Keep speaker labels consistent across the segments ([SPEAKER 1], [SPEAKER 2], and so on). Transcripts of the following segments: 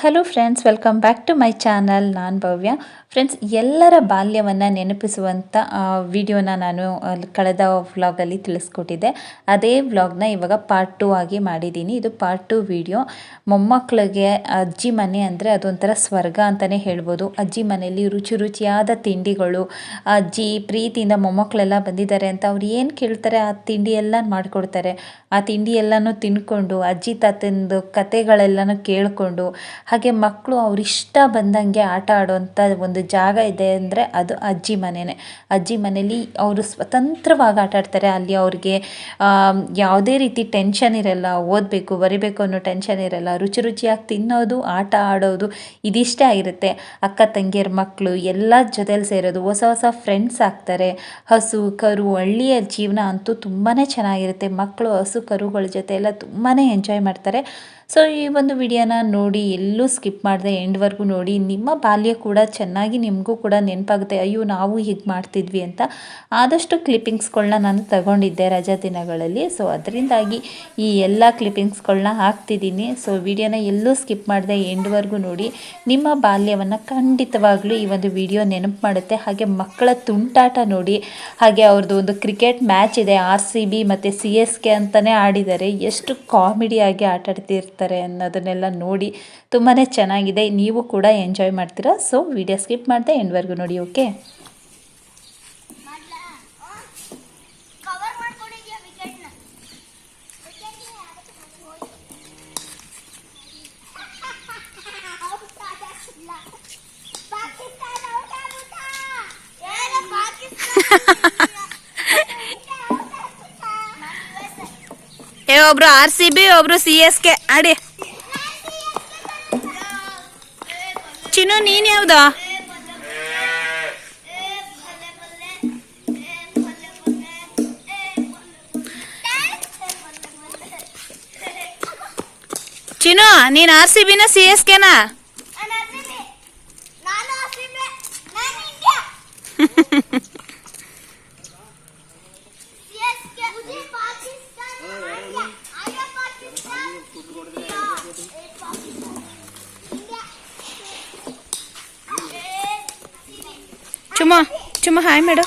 [SPEAKER 1] Hello friends welcome back to my channel ನಾನು Bhavya. Friends ಎಲ್ಲರ ಬಾಲ್ಯವನ್ನು ನೆನಪಿಸುವಂಥ ವಿಡಿಯೋನ ನಾನು ಕಳೆದ ವ್ಲಾಗಲ್ಲಿ ತಿಳಿಸ್ಕೊಟ್ಟಿದ್ದೆ. ಅದೇ ವ್ಲಾಗ್ನ ಇವಾಗ ಪಾರ್ಟ್ ಟೂ ಆಗಿ ಮಾಡಿದ್ದೀನಿ. ಇದು ಪಾರ್ಟ್ ಟು ವಿಡಿಯೋ ಮೊಮ್ಮಕ್ಕಳಿಗೆ ಅಜ್ಜಿ ಮನೆ ಅಂದರೆ ಅದೊಂಥರ ಸ್ವರ್ಗ ಅಂತಲೇ ಹೇಳ್ಬೋದು. ಅಜ್ಜಿ ಮನೆಯಲ್ಲಿ ರುಚಿ ರುಚಿಯಾದ ತಿಂಡಿಗಳು, ಅಜ್ಜಿ ಪ್ರೀತಿಯಿಂದ ಮೊಮ್ಮಕ್ಕಳೆಲ್ಲ ಬಂದಿದ್ದಾರೆ ಅಂತ ಅವ್ರು ಏನು ಕೇಳ್ತಾರೆ, ಆ ತಿಂಡಿ ಎಲ್ಲ ಮಾಡಿಕೊಡ್ತಾರೆ. ಆ ತಿಂಡಿ ಎಲ್ಲನೂ ತಿನ್ಕೊಂಡು, ಅಜ್ಜಿ ತಾತಂದು ಕತೆಗಳೆಲ್ಲನೂ ಕೇಳಿಕೊಂಡು ಹಾಗೆ ಮಕ್ಕಳು ಅವರಿಷ್ಟ ಬಂದಂಗೆ ಆಟ ಆಡುವಂಥ ಒಂದು ಜಾಗ ಇದೆ ಅಂದರೆ ಅದು ಅಜ್ಜಿ ಮನೆಯೇ ಅಜ್ಜಿ ಮನೇಲಿ ಅವರು ಸ್ವತಂತ್ರವಾಗಿ ಆಟ ಆಡ್ತಾರೆ. ಅಲ್ಲಿ ಅವ್ರಿಗೆ ಯಾವುದೇ ರೀತಿ ಟೆನ್ಷನ್ ಇರಲ್ಲ. ಓದಬೇಕು, ಬರಿಬೇಕು ಅನ್ನೋ ಟೆನ್ಷನ್ ಇರಲ್ಲ. ರುಚಿ ರುಚಿಯಾಗಿ ತಿನ್ನೋದು, ಆಟ ಆಡೋದು ಇದಿಷ್ಟೇ ಆಗಿರುತ್ತೆ. ಅಕ್ಕ, ತಂಗಿಯರ ಮಕ್ಕಳು ಎಲ್ಲ ಜೊತೆಲಿ ಸೇರೋದು. ಹೊಸ ಹೊಸ ಫ್ರೆಂಡ್ಸ್ ಆಗ್ತಾರೆ. ಹಸು, ಕರು, ಹಳ್ಳಿಯ ಜೀವನ ಅಂತೂ ತುಂಬಾ ಚೆನ್ನಾಗಿರುತ್ತೆ. ಮಕ್ಕಳು ಹಸು, ಕರುಗಳ ಜೊತೆ ಎಲ್ಲ ತುಂಬಾ ಎಂಜಾಯ್ ಮಾಡ್ತಾರೆ. ಸೊ ಈ ಒಂದು ವಿಡಿಯೋನ ನೋಡಿ, ಎಲ್ಲೂ ಸ್ಕಿಪ್ ಮಾಡಿದೆ ಎಂಡ್ವರೆಗೂ ನೋಡಿ, ನಿಮ್ಮ ಬಾಲ್ಯ ಕೂಡ ಚೆನ್ನಾಗಿ ನಿಮಗೂ ಕೂಡ ನೆನಪಾಗುತ್ತೆ. ಅಯ್ಯೋ, ನಾವು ಹೀಗೆ ಮಾಡ್ತಿದ್ವಿ ಅಂತ ಆದಷ್ಟು ಕ್ಲಿಪ್ಪಿಂಗ್ಸ್ಗಳನ್ನ ನಾನು ತಗೊಂಡಿದ್ದೆ ರಜಾ ದಿನಗಳಲ್ಲಿ. ಸೊ ಅದರಿಂದಾಗಿ ಈ ಎಲ್ಲ ಕ್ಲಿಪ್ಪಿಂಗ್ಸ್ಗಳನ್ನ ಹಾಕ್ತಿದ್ದೀನಿ. ಸೊ ವಿಡಿಯೋನ ಎಲ್ಲೂ ಸ್ಕಿಪ್ ಮಾಡಿದೆ ಎಂಡ್ವರೆಗೂ ನೋಡಿ, ನಿಮ್ಮ ಬಾಲ್ಯವನ್ನು ಖಂಡಿತವಾಗ್ಲೂ ಈ ಒಂದು ವಿಡಿಯೋ ನೆನಪು ಮಾಡುತ್ತೆ. ಹಾಗೆ ಮಕ್ಕಳ ತುಂಟಾಟ ನೋಡಿ, ಹಾಗೆ ಅವ್ರದ್ದು ಒಂದು ಕ್ರಿಕೆಟ್ ಮ್ಯಾಚ್ ಇದೆ ಆರ್ ಸಿ ಬಿ ಮತ್ತು ಸಿ ಎಸ್ ಕೆ ಅಂತಲೇ ಆಡಿದ್ದಾರೆ. ಎಷ್ಟು ಕಾಮಿಡಿಯಾಗಿ ಆಟ ಆಡ್ತಿರ್ತಾರೆ ಅನ್ನೋದನ್ನೆಲ್ಲ ನೋಡಿ ತುಂಬಾ ಚೆನ್ನಾಗಿದೆ. ನೀವು ಕೂಡ ಎಂಜಾಯ್ ಮಾಡ್ತೀರಾ. ಸೊ ವಿಡಿಯೋ ಸ್ಕಿಪ್ ಮಾಡಿದೆ, ಎಂಡ್ವರೆಗೂ ನೋಡಿ ಓಕೆ
[SPEAKER 2] ಕವರ್ ಮಾಡ್ಕೊಂಡಿದ್ಯಾ ವಿಕೆಟ್ನ ಪಾಕಿಸ್ತಾನ ಔಟ್ ಆಗ್ಬಿಟ್ಟ ಏನು
[SPEAKER 3] ಏ ಒಬ್ರು ಆರ್ ಸಿ ಬಿ ಒಬ್ರು ಸಿ ಎಸ್ ಕೆ ಆಡಿ. ಚಿನ್ನು ನೀನ್ ಯಾವ್ದು? ಚಿನ್ನು ನೀನ್ ಆರ್ ಸಿ ಬಿನ ಸಿ ಎಸ್ ಕೆನಾ ಚುಮ್ಮ ಚುಮ್ಮ ಹಾಯ್ ಮೇಡು.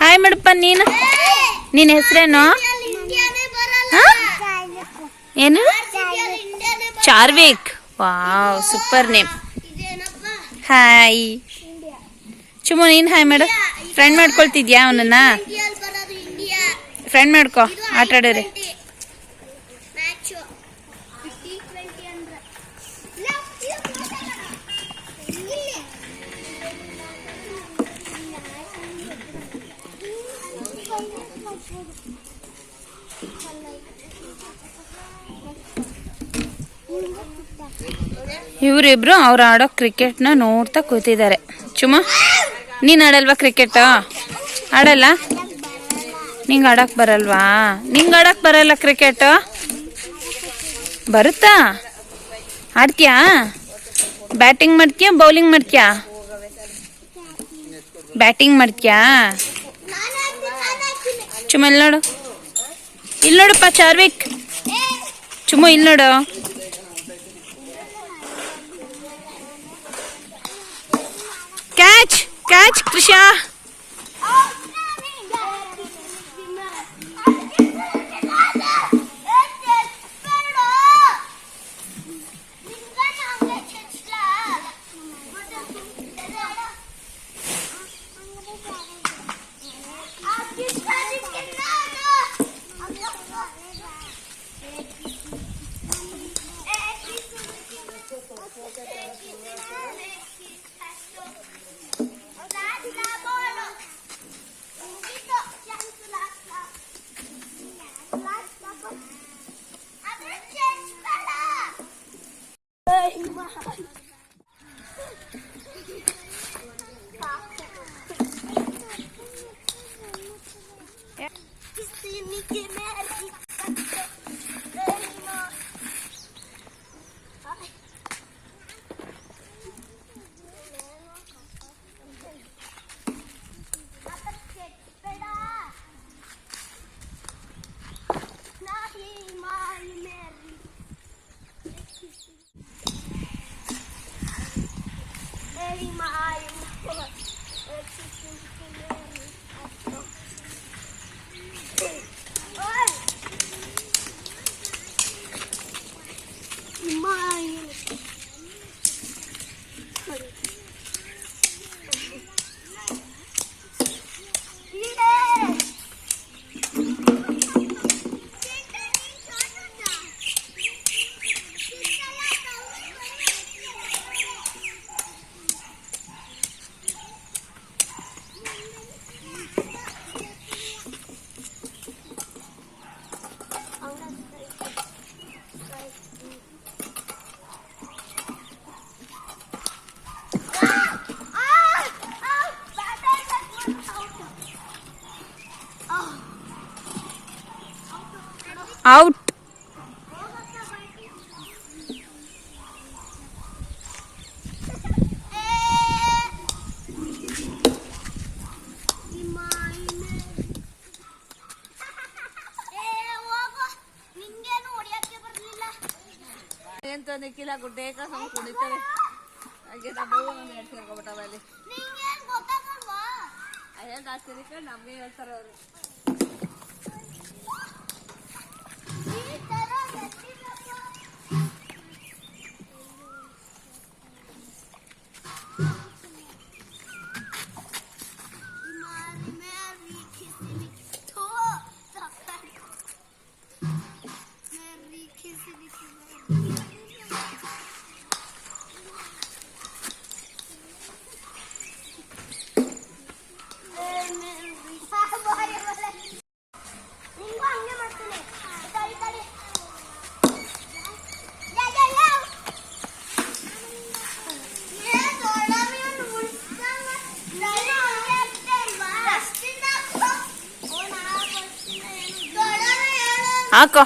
[SPEAKER 3] ಹಾಯ್ ಮೇಡಪ್ಪ ನೀನು. ನಿನ್ನ ಹೆಸರೇನು? ಏನು? Charvik. Wow, super name. Hi. Chumma ನೀನು ಹಾಯ್ ಮೇಡು. ಫ್ರೆಂಡ್ ಮಾಡ್ಕೊಳ್ತಿದ್ಯಾ ಅವನನ್ನ? ಫ್ರೆಂಡ್ ಮಾಡ್ಕೊ ಆಟ ಆಡೋರಿ ಇವರಿಬ್ರು ಅವ್ರು ಆಡೋ ಕ್ರಿಕೆಟ್ನ ನೋಡ್ತಾ ಕೂತಿದ್ದಾರೆ. ಚುಮ್ಮ, ನೀನು ಆಡಲ್ವಾ ಕ್ರಿಕೆಟ್? ಆಡಲ್ಲ? ನಿಂಗೆ ಆಡಕ್ ಬರಲ್ವಾ? ನಿಂಗೆ ಆಡಕ್ ಬರಲ್ಲ ಕ್ರಿಕೆಟ್? ಬರುತ್ತಾ? ಆಡ್ತೀಯಾ? ಬ್ಯಾಟಿಂಗ್ ಮಾಡ್ತೀಯಾ? ಬೌಲಿಂಗ್ ಮಾಡ್ತೀಯಾ? ಬ್ಯಾಟಿಂಗ್ ಮಾಡ್ತೀಯಾ? ಚುಮ್ಮ ಇಲ್ಲಿ ನೋಡು. ಇಲ್ಲಿ ನೋಡಪ್ಪ ಚಾರ್ವಿಕ್. ಚುಮ್ಮ ಇಲ್ಲಿ ನೋಡು.
[SPEAKER 2] Kaç. Kaç Krişa.
[SPEAKER 3] ಔಟ್
[SPEAKER 2] ಎಂತ ನಿಕ್ಕಿಲ್ಲ ಗುಡ್ಡೆ ಕಸ ಕುಣಿತಾರೆ ಹಾಗೆ ನಮ್ಮ ಒಂದು ಎರಡು ಸೇರ್ಕೊಬಿಟ್ಟವಲ್ಲಿ
[SPEAKER 4] ನಿಂಗೇನು ಗೊತ್ತಾಗಲ್ವಾ?
[SPEAKER 2] ಅದೇ ಜಾಸ್ತಿ ನಮಗೆ ಹೇಳ್ತಾರೆ ಅವರು.
[SPEAKER 4] ಹೇಳು.
[SPEAKER 3] ಹಾಕೋ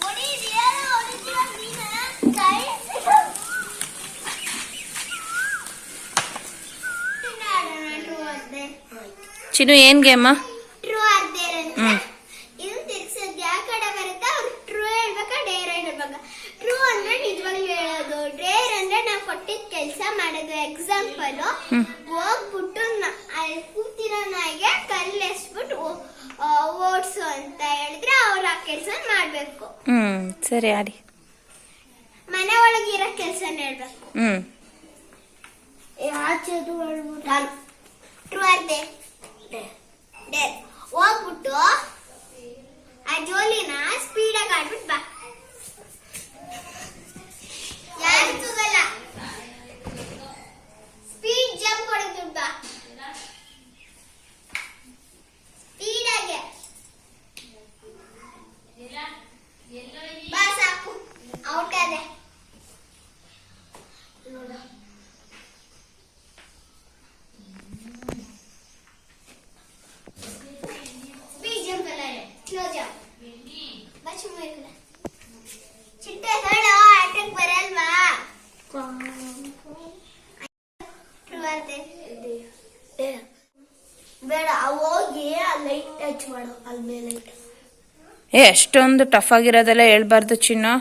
[SPEAKER 4] ಹೊಡಿ, ಏನು ಹೊಡಿತೀಯ ನೀನು? ಕೈ ಸಿಗು. ತಿನ್ನಾಡೋಣ, true or dare.
[SPEAKER 3] ಚಿನ್ನು ಏನು ಗೇಮ
[SPEAKER 4] ಟ್ರೂ ಆರ್ ಡೇರ್ ಅಂತ
[SPEAKER 3] ಹ್ಮ್.
[SPEAKER 4] ಇದನ್ನ ತಿರ್ಗ್ಸೋದು ಯಾವ ಕಡೆ ಬರುತ್ತೆ ಅವ್ರು ಟ್ರೂ ಹೇಳ್ಬೇಕಾ ಡೇರ್ ಹೇಳ್ಬೇಕಾ ಟ್ರೂ ಅಂದ್ರೆ ನಿಜವಾಗ್ಲೂ ಹೇಳೋದು ಡೇರ್ ಅಂದ್ರೆ ನಾವು ಕೊಟ್ಟಿದ್ದ ಕೆಲಸ ಮಾಡೋದು ಎಕ್ಸಾಂಪಲ್ ಹೋಗ್ಬಿಟ್ಟು ನ- ಅಲ್ಲಿ ಕೂತಿರೋ ನಾಯಿಗೆ ಕಲ್ಲು ಎಸ್ಬಿಟ್ಟು ಓಡಿಸು ಅಂತ ಹೇಳಿದ್ರೆ ಅವ್ರು ಆ ಕೆಲಸ ಮಾಡ್ಬೇಕು
[SPEAKER 3] ಹ್ಞೂ ಸರಿ ಯಾರಿ
[SPEAKER 4] ಮನೆ ಒಳಗೆ ಇರೋ ಕೆಲಸ ಹೇಳ್ಬೇಕು.
[SPEAKER 3] ಹ್ಞೂ
[SPEAKER 4] ಆಚೆದು ಟ್ರೂ ಆರ್ ಡೇ ಹೋಗ್ಬಿಟ್ಟು ಆ ಜೋಲಿನ ಸ್ಪೀಡಾಗಿ ಆಡ್ಬಿಟ್ಟು ಬಾ ಯಾರು ಸಿಗಲ್ಲ ಸ್ಪೀಡ್ ಜಂಪ್ ಹೊಡೆದು ಬಾ ಸ್ಪೀಡಾಗೆ ಬಾ ಸಾಕು ಔಟ್ ಅದೇ ನೋಡ ಸ್ಪೀಡ್ ಜಂಪ್ ಅಲ್ಲ ಸ್ಲೋ ಜಂಪ್ ಬಾ ಸುಮ್ಮನೆ ಈ ಕಡೆ. ಚಿಟ್ಟೆ ನೋಡು ಆಟಕ್ಕೆ ಬರಲ್ವಾ ಬೇಡ ಹೋಗಿ ಆ ಲೈಟ್ ಟಚ್ ಮಾಡು ಅಲ್ಲಿ ಮೇಲೆ
[SPEAKER 3] ಏ, ಎಷ್ಟೊಂದು ಟಫ್ ಆಗಿರೋದೆಲ್ಲ ಹೇಳ್ಬಾರ್ದು ಚಿನ್ನು.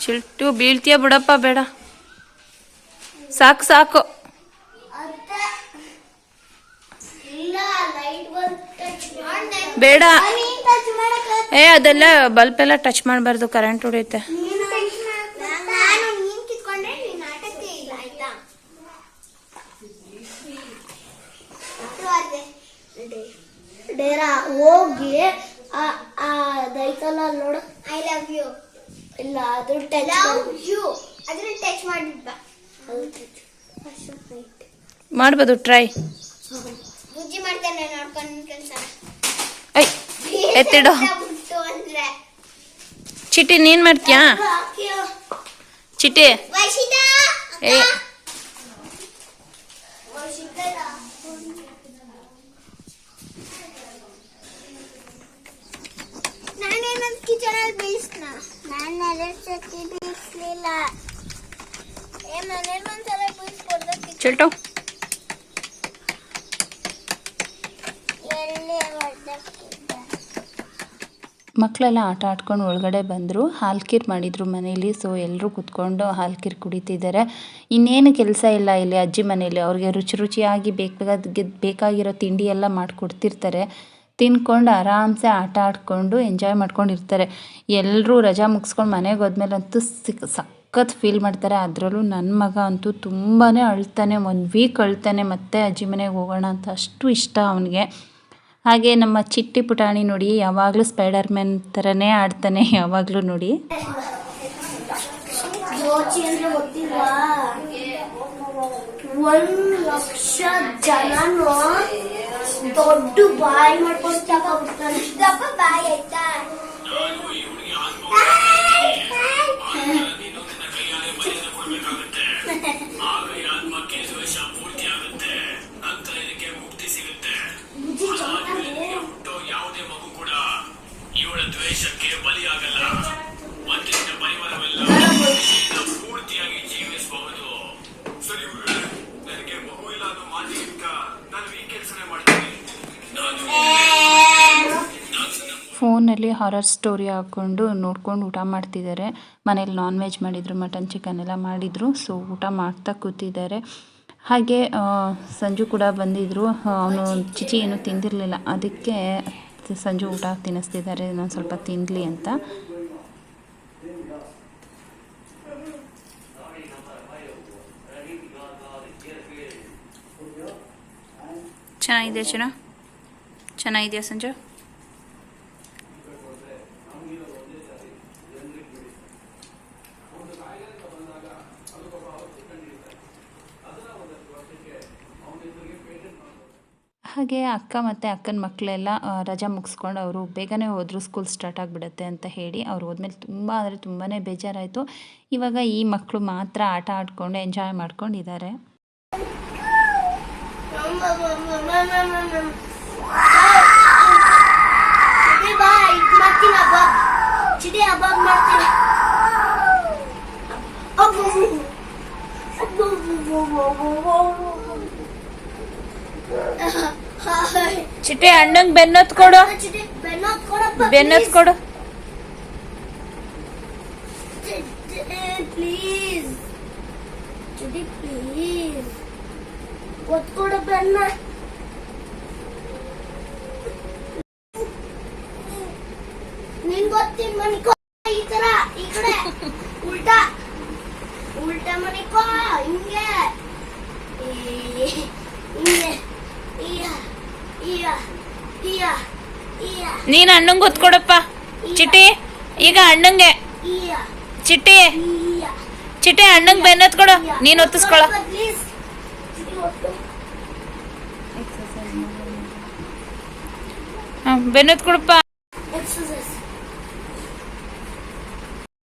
[SPEAKER 3] ಚಿಲ್ಟು, ಬೀಳ್ತೀಯ ಬಿಡಪ್ಪ, ಬೇಡ. ಸಾಕು ಸಾಕು. ಬೇಡ. ಏ, ಅದೆಲ್ಲ ಬಲ್ಪ್ ಎಲ್ಲ ಟಚ್ ಮಾಡಬಾರ್ದು ಕರೆಂಟ್ ಹೊಡೆಯುತ್ತೆ
[SPEAKER 4] ನೀನು touch ಮಾಡಕ್ಕೆ ನಾನು ನೀನ್ ಕಿತ್ಕೊಂಡ್ರೆ ನೀನ್ ಆಟಕ್ಕೆ ಇಲ್ಲ ಆಯ್ತಾ ಡೇರ ಹೋಗಿ ಆ ಆ ದೈಕಲ್ಲ ನೋಡು. ಐ ಲವ್ ಯು ಇಲ್ಲ ಅದು ಟಚ್ ಲವ್ ಯು ಅದನ್ನ ಟಚ್ ಮಾಡಿದ್ದ
[SPEAKER 3] ಮಾಡ್ಬೋದು ಟ್ರೈ
[SPEAKER 4] ಬುಜ್ಜಿ ಮಾಡ್ತಾನೆ ನೋಡ್ಕೊಂಡು ಕೆಲಸ.
[SPEAKER 3] ಐ ಎತ್ತಿಡು. ಚಿಟಿ ನೀನ್ ಮಾಡ್ತೀಯಾ? ಚಿಟಿ ಏ
[SPEAKER 4] ನಾನೇನಂತ ಕಿಚನಲ್ಲಿ ಬೇಯಿಸ್ನ ನಾನು ಎರಡು ಸತಿ ಬೇಯಿಸ್ಲಿಲ್ಲ ಏ ಮನೇಲಿ ಒಂದ್ಸಲ ಬೇಯಿಸ್ಕೊಡ್ದ
[SPEAKER 3] ಚಿಲ್ಟು.
[SPEAKER 4] ಎಲ್ಲಿ
[SPEAKER 1] ಮಕ್ಕಳೆಲ್ಲ ಆಟ ಆಡ್ಕೊಂಡು ಒಳಗಡೆ ಬಂದರು. ಹಾಲ್ಕೀರ್ ಮಾಡಿದರು ಮನೇಲಿ ಸೊ ಎಲ್ಲರೂ ಕುತ್ಕೊಂಡು ಹಾಲ್ಕೀರ್ ಕುಡಿತಿದ್ದಾರೆ. ಇನ್ನೇನು ಕೆಲಸ ಇಲ್ಲ ಇಲ್ಲಿ ಅಜ್ಜಿ ಮನೇಲಿ. ಅವ್ರಿಗೆ ರುಚಿ ರುಚಿಯಾಗಿ ಬೇಕಾದ ಬೇಕಾಗಿರೋ ತಿಂಡಿ ಎಲ್ಲ ಮಾಡಿಕೊಡ್ತಿರ್ತಾರೆ. ತಿನ್ಕೊಂಡು ಆರಾಮ್ಸೆ ಆಟ ಆಡಿಕೊಂಡು ಎಂಜಾಯ್ ಮಾಡ್ಕೊಂಡಿರ್ತಾರೆ. ಎಲ್ಲರೂ ರಜಾ ಮುಗಿಸ್ಕೊಂಡು ಮನೆಗೆ ಹೋದ್ಮೇಲಂತೂ ಸಿಕ್ ಸಖತ್ ಫೀಲ್ ಮಾಡ್ತಾರೆ. ಅದರಲ್ಲೂ ನನ್ನ ಮಗ ಅಂತೂ ತುಂಬಾ ಅಳ್ತಾನೆ, ಒಂದು ವೀಕ್ ಅಳ್ತಾನೆ ಮತ್ತೆ ಅಜ್ಜಿ ಮನೆಗೆ ಹೋಗೋಣ ಅಂತ ಅಷ್ಟು ಇಷ್ಟ ಅವನಿಗೆ. ಹಾಗೆ ನಮ್ಮ ಚಿಟ್ಟಿ ಪುಟಾಣಿ ನೋಡಿ ಯಾವಾಗಲೂ ಸ್ಪೈಡರ್ ಮ್ಯಾನ್ ಥರನೇ ಆಡ್ತಾನೆ, ಯಾವಾಗಲೂ ನೋಡಿ.
[SPEAKER 4] ಒಂದು ಲಕ್ಷ ಲಕ್ಷ ಜನನು ದೊಡ್ಡ ಬಾಯಿ ಮಾಡ್ಕೊಂಡು ತಗೊಂಡ್ಬಿಡ್ತಾನೆ ದಪ್ಪ ಬಾಯಿ ಆಯ್ತಾ
[SPEAKER 5] ವೇಷಕ್ಕೆ
[SPEAKER 1] ಫೋನಲ್ಲಿ ಹಾರರ್ ಸ್ಟೋರಿ ಹಾಕ್ಕೊಂಡು ನೋಡ್ಕೊಂಡು ಊಟ ಮಾಡ್ತಿದ್ದಾರೆ. ಮನೇಲಿ ನಾನ್ ವೆಜ್ ಮಾಡಿದರು ಮಟನ್ ಚಿಕನ್ ಎಲ್ಲ ಮಾಡಿದರು ಸೊ ಊಟ ಮಾಡ್ತಾ ಕೂತಿದ್ದಾರೆ. ಹಾಗೆ ಸಂಜು ಕೂಡ ಬಂದಿದ್ದರು ಅವನು ಚಿಚಿ ಏನು ತಿಂದಿರಲಿಲ್ಲ. ಅದಕ್ಕೆ ಸಂಜು ಊಟ ತಿನ್ನಿಸ್ತಿದ್ದಾರೆ ನಾನು ಸ್ವಲ್ಪ ತಿನ್ನಲಿ ಅಂತ.
[SPEAKER 3] ಚೆನ್ನಾಗಿದೆಯಾ ಚಿನ್ನ ಚೆನ್ನಾಗಿದೆಯಾ ಸಂಜು?
[SPEAKER 1] ಹಾಗೆ ಅಕ್ಕ ಮತ್ತು ಅಕ್ಕನ ಮಕ್ಕಳೆಲ್ಲ ರಜಾ ಮುಗಿಸ್ಕೊಂಡು ಅವರು ಬೇಗನೆ ಹೋದರು ಸ್ಕೂಲ್ ಸ್ಟಾರ್ಟ್ ಆಗಿಬಿಡುತ್ತೆ ಅಂತ ಹೇಳಿ ಅವ್ರು ಹೋದ್ಮೇಲೆ ತುಂಬ ಅಂದರೆ ತುಂಬಾ ಬೇಜಾರಾಯಿತು. ಇವಾಗ ಈ ಮಕ್ಕಳು ಮಾತ್ರ ಆಟ ಆಡ್ಕೊಂಡು ಎಂಜಾಯ್ ಮಾಡ್ಕೊಂಡಿದ್ದಾರೆ
[SPEAKER 2] ಚಿಟಿ ಬಾ ಇದ್ ಮಾಡ್ತೀನಿ ಹಬ್ಬ ಚಿಟಿ ಹಬ್ಬ ಮಾಡ್ತೀನಿ ಅಬ್ಬು. ಅಬ್ಬು, ಅಬ್ಬು, ಅಬ್ಬು, ಅಬ್ಬು, ಅಬ್ಬು. ಹಾಯ್.
[SPEAKER 3] ಚಿಟ್ಟೆ ಅಣ್ಣಂಗ್ ಬೆನ್ನತ್ ಕೊಡು.
[SPEAKER 2] ಚಿಟಿ ಬೆನ್ನೊತ್
[SPEAKER 3] ಕೊಡು
[SPEAKER 2] ಪ್ಲೀಸ್ ಚಿಟಿ ಪ್ಲೀಸ್ ಒತ್ಕೊಡ ಬೆನ್ನ ನಿನ್ ಗೊತ್ತಿನ್ ಮನಿಕೋ ಈ ತರ ಈ ಕಡೆ ಉಲ್ಟಾ ಉಲ್ಟಾ ಮನಿಕೋ ಹಿಂಗೆ ಈ- ಹಿಂಗೆ ಇಯ ಇಯ ಇಯ ಇಯ
[SPEAKER 3] ನೀನು ಅಣ್ಣಂಗೆ ಒತ್ತು ಕೊಡಪ್ಪ ಚಿಟ್ಟಿ ಈಗ ಅಣ್ಣಂಗೆ. ಚಿಟ್ಟಿ. ಚಿಟ್ಟೆ ಅಣ್ಣಂಗೆ ಬೆನ್ನತ್ ಕೊಡು ನೀನು ಒತ್ತಿಸ್ಕೊಳ. ಬೆನ್ನೊತ್ತು ಕೊಡಪ್ಪ
[SPEAKER 2] ಎಕ್ಸರ್ಸೈಸ್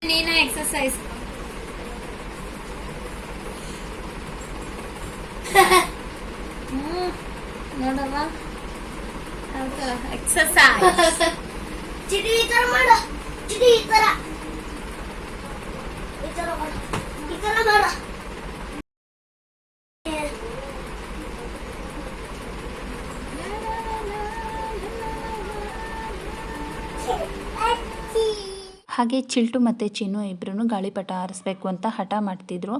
[SPEAKER 3] ನೀನು ಎಕ್ಸಸೈಸ್ ನೋಡವ ಎಕ್ಸಸೈಸ್
[SPEAKER 2] ಚಿಟಿ ಈ ತರ ಮಾಡು ಚಿಟಿ ಈ ತರ ಈ ತರ ಮಾಡು ಈ ತರ ಮಾಡು
[SPEAKER 1] ಹಾಗೆ ಚಿಲ್ಟು ಮತ್ತು ಚಿನ್ನು ಇಬ್ಬರೂ ಗಾಳಿಪಟ ಆರಿಸ್ಬೇಕು ಅಂತ ಹಠ ಮಾಡ್ತಿದ್ರು.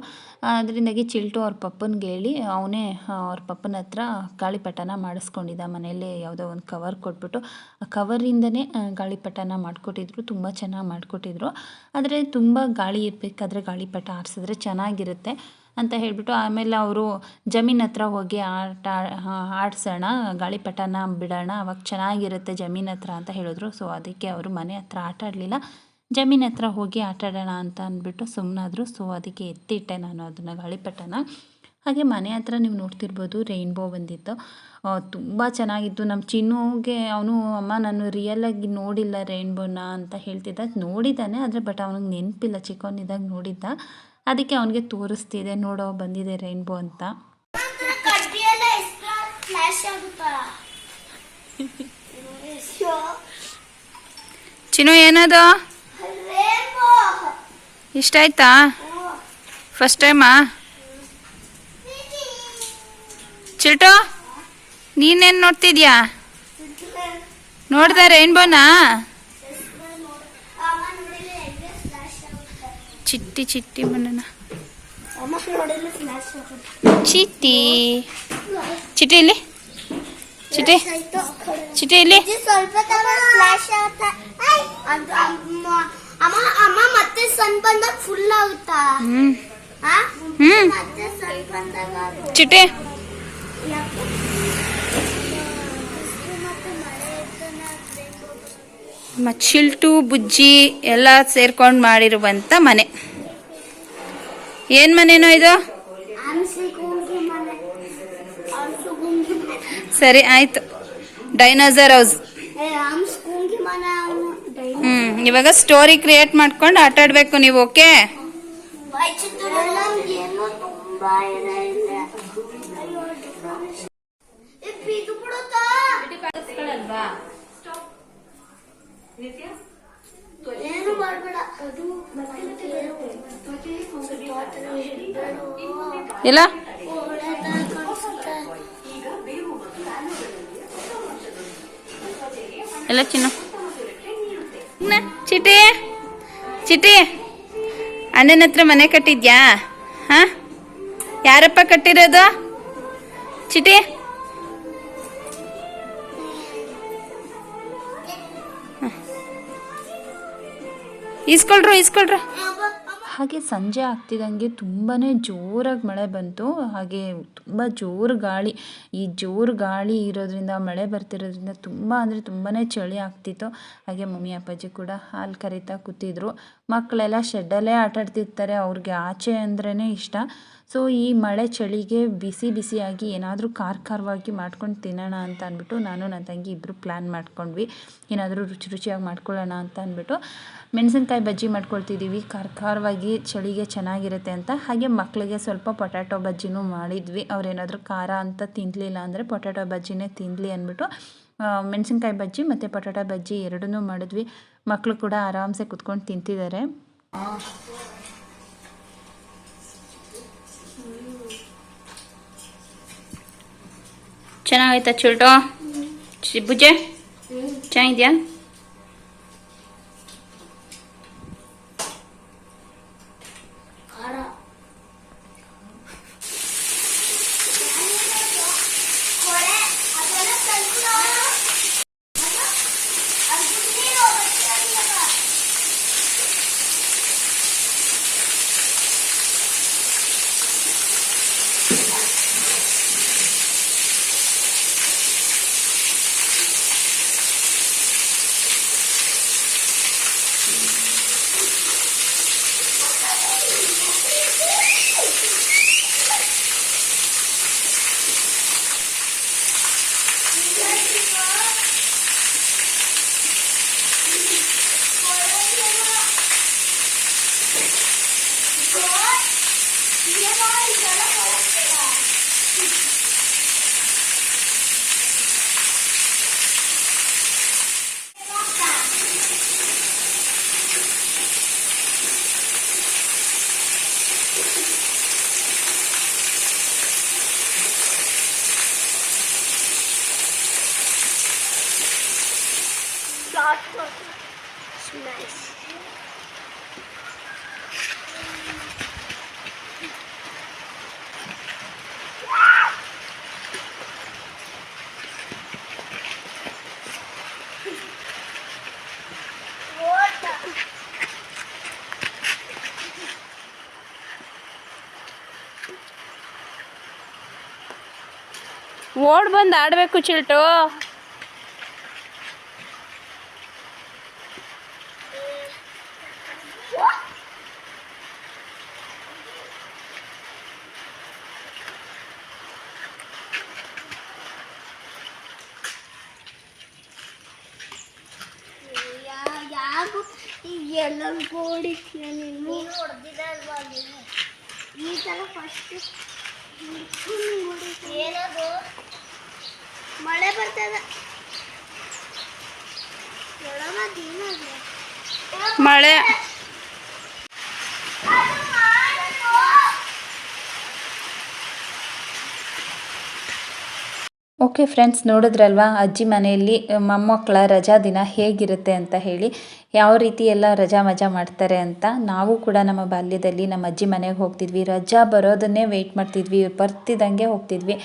[SPEAKER 1] ಅದರಿಂದಾಗಿ ಚಿಲ್ಟು ಅವ್ರ ಪಪ್ಪನಿಗೆ ಹೇಳಿ ಅವನೇ ಅವ್ರ ಪಪ್ಪನ ಹತ್ರ ಗಾಳಿಪಟನ ಮಾಡಿಸ್ಕೊಂಡಿದ್ದ. ಮನೆಯಲ್ಲೇ ಯಾವುದೋ ಒಂದು ಕವರ್ ಕೊಟ್ಬಿಟ್ಟು, ಆ ಕವರಿಂದನೇ ಗಾಳಿಪಟನ ಮಾಡಿಕೊಟ್ಟಿದ್ರು. ತುಂಬ ಚೆನ್ನಾಗಿ ಮಾಡಿಕೊಟ್ಟಿದ್ರು. ಆದರೆ ತುಂಬ ಗಾಳಿ ಇರಬೇಕಾದ್ರೆ ಗಾಳಿಪಟ ಆರಿಸಿದ್ರೆ ಚೆನ್ನಾಗಿರುತ್ತೆ ಅಂತ ಹೇಳಿಬಿಟ್ಟು, ಆಮೇಲೆ ಅವರು ಜಮೀನ್ ಹತ್ರ ಹೋಗಿ ಆಟ ಆಡಿಸೋಣ ಗಾಳಿಪಟನ ಬಿಡೋಣ, ಅವಾಗ ಚೆನ್ನಾಗಿರುತ್ತೆ ಜಮೀನ್ ಹತ್ರ ಅಂತ ಹೇಳಿದ್ರು. ಸೊ ಅದಕ್ಕೆ ಅವರು ಮನೆ ಹತ್ರ ಆಟ ಆಡಲಿಲ್ಲ. ಜಮೀನ್ ಹತ್ರ ಹೋಗಿ ಆಟ ಆಡೋಣ ಅಂತ ಅಂದ್ಬಿಟ್ಟು ಸುಮ್ಮನಾದ್ರು ಸೊ ಅದಕ್ಕೆ ಎತ್ತಿಟ್ಟೆ ನಾನು ಅದನ್ನು ಗಾಳಿಪಟನ. ಹಾಗೆ ಮನೆ ಹತ್ರ ನೀವು ನೋಡ್ತಿರ್ಬೋದು ರೈನ್ಬೋ ಬಂದಿತ್ತು. ತುಂಬ ಚೆನ್ನಾಗಿತ್ತು. ನಮ್ಮ ಚಿನ್ನುಗೆ ಅವನು ಅಮ್ಮ ನಾನು ರಿಯಲಾಗಿ ನೋಡಿಲ್ಲ ರೈನ್ಬೋನ ಅಂತ ಹೇಳ್ತಿದ್ದ. ನೋಡಿದ್ದಾನೆ ಆದರೆ ಬಟ್ ಅವನಿಗೆ ನೆನಪಿಲ್ಲ. ಚಿಕ್ಕವನಿದ್ದಾಗ ನೋಡಿದ್ದ. ಅದಕ್ಕೆ ಅವನಿಗೆ ತೋರಿಸ್ತಿದೆ ನೋಡೋ ಬಂದಿದೆ ರೈನ್ಬೋ ಅಂತ.
[SPEAKER 3] ಚಿನ್ನು ಏನದು? ಇಷ್ಟ ಆಯ್ತಾ? ಫಸ್ಟ್ ಟೈಮಾ ಚಿಲ್ಟು, ನೀನೇನು ನೋಡ್ತಿದ್ಯಾ? ನೋಡ್ದ ರೈನ್ಬೋನಾ? ಚಿಟ್ಟಿ ಚಿಟ್ಟಿ ಮಣ್ಣನ ಚಿಟ್ಟಿ. ಚಿಟ್ಟಿ ಇಲ್ಲಿ?
[SPEAKER 2] ಚಿಟಿ
[SPEAKER 3] ಚಿಟ್ಟಿ ಇಲ್ಲಿ?
[SPEAKER 2] ಅಮ್ಮ ಅಮ್ಮ ಮತ್ತೆ ಸನ್ ಬಂದಾಗ ಫುಲ್ ಆಗುತ್ತಾ?
[SPEAKER 3] ಹ್ಮ್? ಹ್ಮ್.
[SPEAKER 2] ಮತ್ತೆ ಸನ್ ಬಂದಾಗ
[SPEAKER 3] ಚಿಟ್ಟಿ.
[SPEAKER 2] ಯಾಕೆ? ಮತ್ತೆ ಮಳೆ ಇರ್ತಾನೆ ಆಗ್ಬೇಕು.
[SPEAKER 3] ಮ ಚಿಲ್ಟು ಬುಜ್ಜಿ ಎಲ್ಲ ಸೇರ್ಕೊಂಡು ಮಾಡಿರುವಂಥ ಮನೆ. ಏನು ಮನೆನೋ ಇದು? ಸರಿ ಆಯ್ತು. ಡೈನೋಸರ್ ಹೌಸ್ ಇವಾಗ ಸ್ಟೋರಿ ಕ್ರಿಯೇಟ್ ಮಾಡ್ಕೊಂಡು ಆಟ ಆಡ್ಬೇಕು ನೀವು ಓಕೆ
[SPEAKER 2] ಇಲ್ಲ?
[SPEAKER 3] ಎಲ್ಲ ಚಿನ್ನ. ಚಿಟಿ ಚಿಟಿ ಅಣ್ಣನ ಹತ್ರ ಮನೆ ಕಟ್ಟಿದ್ಯಾ? ಹ? ಯಾರಪ್ಪ ಕಟ್ಟಿರೋದು? ಚಿಟಿ. ಇಸ್ಕೊಳ್ರು ಇಸ್ಕೊಳ್ರು
[SPEAKER 1] ಹಾಗೆ ಸಂಜೆ ಆಗ್ತಿದ್ದಂಗೆ ತುಂಬಾ ಜೋರಾಗಿ ಮಳೆ ಬಂತು. ಹಾಗೆ ತುಂಬ ಜೋರು ಗಾಳಿ. ಈ ಜೋರು ಗಾಳಿ ಇರೋದ್ರಿಂದ, ಮಳೆ ಬರ್ತಿರೋದ್ರಿಂದ ತುಂಬ ಅಂದರೆ ತುಂಬಾ ಚಳಿ ಆಗ್ತಿತ್ತು. ಹಾಗೆ ಮಮ್ಮಿ, ಅಪ್ಪಾಜಿ ಕೂಡ ಹಾಲು ಕರಿತಾ ಕೂತಿದ್ರು. ಮಕ್ಕಳೆಲ್ಲ ಶೆಡ್ಡಲ್ಲೇ ಆಟಾಡ್ತಿರ್ತಾರೆ. ಅವ್ರಿಗೆ ಆಚೆ ಅಂದ್ರೇ ಇಷ್ಟ. ಸೊ ಈ ಮಳೆ ಚಳಿಗೆ ಬಿಸಿ ಬಿಸಿಯಾಗಿ ಏನಾದರೂ ಖಾರ ಖಾರವಾಗಿ ಮಾಡ್ಕೊಂಡು ತಿನ್ನೋಣ ಅಂತ ಅಂದ್ಬಿಟ್ಟು ನಾನು ನನ್ನ ತಂಗಿ ಇಬ್ಬರು ಪ್ಲ್ಯಾನ್ ಮಾಡ್ಕೊಂಡ್ವಿ. ಏನಾದರೂ ರುಚಿ ರುಚಿಯಾಗಿ ಮಾಡ್ಕೊಳ್ಳೋಣ ಅಂತ ಅಂದ್ಬಿಟ್ಟು ಮೆಣಸಿನ್ಕಾಯಿ ಬಜ್ಜಿ ಮಾಡ್ಕೊಳ್ತಿದ್ದೀವಿ ಖಾರ ಖಾರವಾಗಿ ಚಳಿಗೆ ಚೆನ್ನಾಗಿರುತ್ತೆ ಅಂತ. ಹಾಗೆ ಮಕ್ಕಳಿಗೆ ಸ್ವಲ್ಪ ಪೊಟ್ಯಾಟೊ ಬಜ್ಜಿನೂ ಮಾಡಿದ್ವಿ. ಅವ್ರೇನಾದರೂ ಖಾರ ಅಂತ ತಿನ್ನಲಿಲ್ಲ ಅಂದರೆ ಪೊಟ್ಯಾಟೊ ಬಜ್ಜಿನೇ ತಿನ್ನಲಿ ಅಂದ್ಬಿಟ್ಟು ಮೆಣಸಿನ್ಕಾಯಿ ಬಜ್ಜಿ ಮತ್ತು ಪೊಟ್ಯಾಟೊ ಬಜ್ಜಿ ಎರಡನ್ನೂ ಮಾಡಿದ್ವಿ. ಮಕ್ಕಳು ಕೂಡ ಆರಾಮ್ಸೆ ಕುತ್ಕೊಂಡು ತಿಂತಿದ್ದಾರೆ.
[SPEAKER 3] ಚೆನ್ನಾಗೈತಾ ಚುಲ್ಟೋ? ಬುಜ್ಜೆ? ಚೆನ್ನಾಗಿದ್ಯಾ?
[SPEAKER 2] Bye.
[SPEAKER 3] ಓಡ್ ಬಂದು ಆಡಬೇಕು ಚಿಲ್ಟು.
[SPEAKER 2] ಎಲ್ಲ ಓಡಿಸ್ತೀನಿ ಈ ಸಲ ಫಸ್ಟ್ ಏನದು? ಮಳೆ ಬರ್ತದ.
[SPEAKER 3] ಮಳೆ.
[SPEAKER 1] ಓಕೆ ಫ್ರೆಂಡ್ಸ್, ನೋಡಿದ್ರಲ್ವಾ? ಅಜ್ಜಿ ಮನೆಯಲ್ಲಿ ಮೊಮ್ಮಕ್ಕಳ ರಜಾ ದಿನ ಹೇಗಿರುತ್ತೆ ಅಂತ ಹೇಳಿ, ಯಾವ ರೀತಿ ಎಲ್ಲ ರಜಾ ಮಜಾ ಮಾಡ್ತಾರೆ ಅಂತ ನಾವು ಕೂಡ ನಮ್ಮ ಬಾಲ್ಯದಲ್ಲಿ ನಮ್ಮ ಅಜ್ಜಿ ಮನೆಗೆ ಹೋಗ್ತಿದ್ವಿ. ರಜಾ ಬರೋದನ್ನೇ ವೆಯ್ಟ್ ಮಾಡ್ತಿದ್ವಿ ಬರ್ತಿದ್ದಂಗೆ ಹೋಗ್ತಿದ್ವಿ.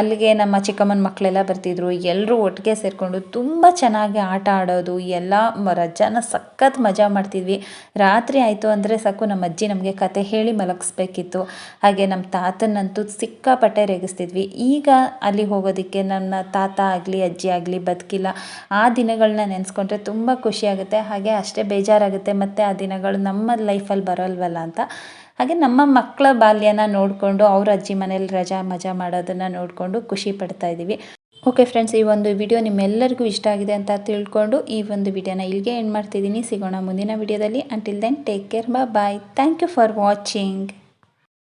[SPEAKER 1] ಅಲ್ಲಿಗೆ ನಮ್ಮ ಚಿಕ್ಕಮ್ಮನ ಮಕ್ಕಳೆಲ್ಲ ಬರ್ತಿದ್ರು. ಎಲ್ಲರೂ ಒಟ್ಟಿಗೆ ಸೇರಿಕೊಂಡು ತುಂಬ ಚೆನ್ನಾಗಿ ಆಟ ಆಡೋದು, ಎಲ್ಲ ರಜಾನ ಸಖತ್ ಮಜಾ ಮಾಡ್ತಿದ್ವಿ. ರಾತ್ರಿ ಆಯಿತು ಅಂದರೆ ಸಾಕು, ನಮ್ಮ ಅಜ್ಜಿ ನಮಗೆ ಕತೆ ಹೇಳಿ ಮಲಗಿಸ್ಬೇಕಿತ್ತು. ಹಾಗೆ ನಮ್ಮ ತಾತನಂತೂ ಸಿಕ್ಕಾಪಟ್ಟೆ ರೇಗಿಸ್ತಿದ್ವಿ. ಈಗ ಅಲ್ಲಿ ಹೋಗೋದಕ್ಕೆ ನನ್ನ ತಾತ ಆಗಲಿ, ಅಜ್ಜಿ ಆಗಲಿ ಬದುಕಿಲ್ಲ. ಆ ದಿನಗಳನ್ನ ನೆನೆಸ್ಕೊಂಡ್ರೆ ತುಂಬ ಖುಷಿಯಾಗುತ್ತೆ. ಹಾಗೆ ಅಷ್ಟೇ ಬೇಜಾರಾಗುತ್ತೆ. ಮತ್ತು ಆ ದಿನಗಳು ನಮ್ಮ ಲೈಫಲ್ಲಿ ಬರೋಲ್ವಲ್ಲ ಅಂತ. ಹಾಗೆ ನಮ್ಮ ಮಕ್ಕಳ ಬಾಲ್ಯನ ನೋಡಿಕೊಂಡು, ಅವ್ರ ಅಜ್ಜಿ ಮನೇಲಿ ರಜಾ ಮಜಾ ಮಾಡೋದನ್ನು ನೋಡಿಕೊಂಡು ಖುಷಿ ಪಡ್ತಾ ಇದ್ದೀವಿ. ಓಕೆ ಫ್ರೆಂಡ್ಸ್, ಈ ಒಂದು ವಿಡಿಯೋ ನಿಮ್ಮೆಲ್ಲರಿಗೂ ಇಷ್ಟ ಆಗಿದೆ ಅಂತ ತಿಳ್ಕೊಂಡು ಈ ಒಂದು ವಿಡಿಯೋನ ಇಲ್ಲಿಗೆ ಎಂಡ್ ಮಾಡ್ತಿದ್ದೀನಿ. ಸಿಗೋಣ ಮುಂದಿನ ವಿಡಿಯೋದಲ್ಲಿ. Until then take care bye thank you for watching